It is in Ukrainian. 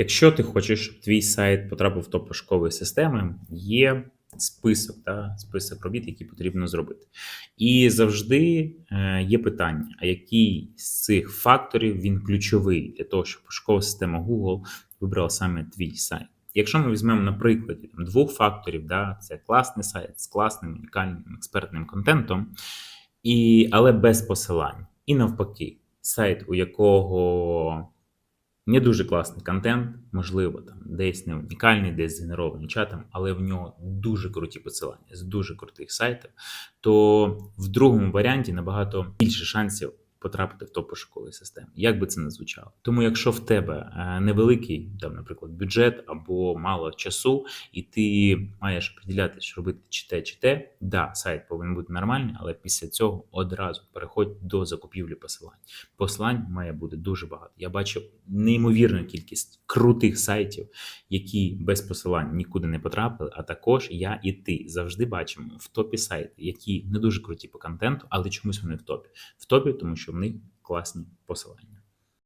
Якщо ти хочеш, щоб твій сайт потрапив в топ пошукової системи, є список, та, список робіт, які потрібно зробити. І завжди е, є питання: а який з цих факторів він ключовий для того, щоб пошукова система Google вибрала саме твій сайт. Якщо ми візьмемо на прикладі там, двох факторів, да, це класний сайт з класним унікальним експертним контентом, і, але без посилань. І навпаки, сайт, у якого не дуже класний контент, можливо, там десь не унікальний, десь згенерований чатом, але в нього дуже круті посилання з дуже крутих сайтів, то в другому варіанті набагато більше шансів потрапити в топ пошукової системи. Як би це не звучало. Тому, якщо в тебе е, невеликий, там, наприклад, бюджет або мало часу, і ти маєш приділяти, що робити чи те, чи те, да, сайт повинен бути нормальний, але після цього одразу переходь до закупівлі посилань. Посилань має бути дуже багато. Я бачу неймовірну кількість крутих сайтів, які без посилань нікуди не потрапили. А також я і ти завжди бачимо в топі сайти, які не дуже круті по контенту, але чомусь вони в топі. В топі, тому що в них класні посилання.